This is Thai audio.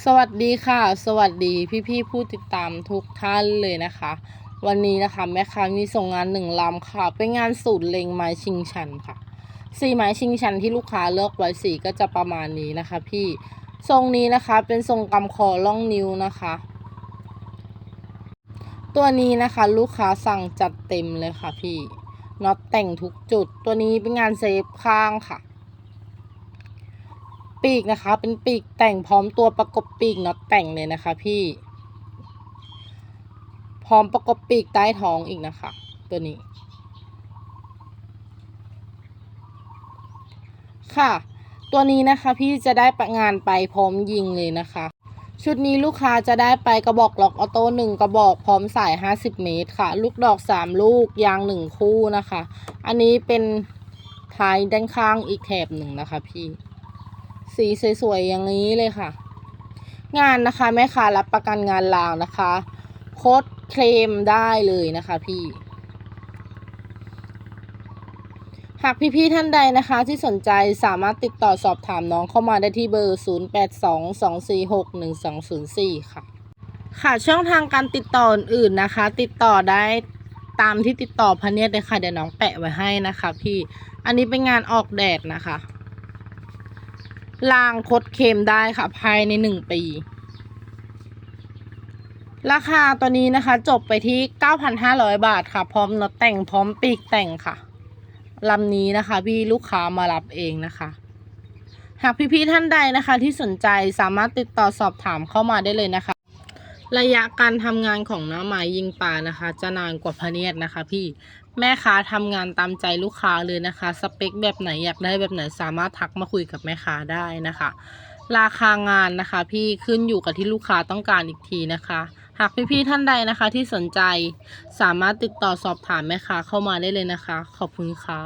สวัสดีค่ะ สวัสดีพี่ๆผู้ติดตามทุกท่านเลยนะคะ วันนี้นะคะแม่ค้ามีส่งงานหนึ่งลำค่ะ เป็นงานสูตรเล็งไม้ชิงชันค่ะสีไม้ชิงชันที่ลูกค้าเลือกไว้สีก็จะประมาณนี้นะคะ พี่ทรงนี้นะคะเป็นทรงกำคอล่องนิ้วนะคะ ตัวนี้นะคะลูกค้าสั่งจัดเต็มเลยค่ะพี่น็อตแต่งทุกจุด ตัวนี้เป็นงานเซฟข้างค่ะ ปีกนะคะ เป็นปีกแต่งพร้อมตัวประกบปีกน็อตแต่งเลยนะคะพี่ พร้อมประกบปีกใต้ท้องอีกนะคะ ตัวนี้ ค่ะ ตัวนี้นะคะพี่จะได้ประงานไปพร้อมยิงเลยนะคะ ชุดนี้ลูกค้าจะได้ไปกระบอกล็อกออโต้หนึ่งกระบอกพร้อมสาย 50 เมตรค่ะ ลูกดอก 3 ลูกยาง 1 คู่นะคะ อันนี้เป็นท้ายด้านข้างอีกแถบหนึ่งนะคะพี่ สีสวยๆอย่างนี้เลยค่ะ งานนะคะแม่ค้ารับประกันงานลาวนะคะ โค้ดเคลมได้เลยนะคะพี่หากพี่ๆท่านใดนะคะที่สนใจสามารถติดต่อสอบถามน้องเข้ามาได้ที่เบอร์ 0822461204 ค่ะ ค่ะช่องทางการติดต่ออื่นๆนะคะ ติดต่อได้ตามที่ติดต่อพเนียดเลยค่ะเดี๋ยวน้องแปะไว้ให้นะคะ พี่อันนี้เป็นงานออกแดดนะคะ ล่างคดเค็มได้ค่ะ ภายในหนึ่งปี ราคาตัวนี้นะคะ จบไปที่ 9,500 บาทค่ะ พร้อมน็อตแต่งพร้อมปีกแต่งค่ะลำนี้นะคะ พี่ลูกค้ามารับเองนะคะ หากพี่ๆท่านใดนะคะ ที่สนใจสามารถติดต่อสอบถามเข้ามาได้เลยนะคะ ระยะการทำงานของน้าไม้ยิงปลานะคะ จะนานกว่าพะเนียดนะคะ พี่ แม่ค้าทำงานตามใจลูกค้าเลยนะคะ สเปคแบบไหนอยากได้แบบไหนสามารถทักมาคุยกับแม่ค้าได้นะคะ ราคางานนะคะ พี่ขึ้นอยู่กับที่ลูกค้าต้องการอีกทีนะคะ หากพี่ๆท่านใดนะคะที่สนใจสามารถติดต่อสอบถามแม่ค้าเข้ามาได้เลยนะคะ ขอบคุณค่ะ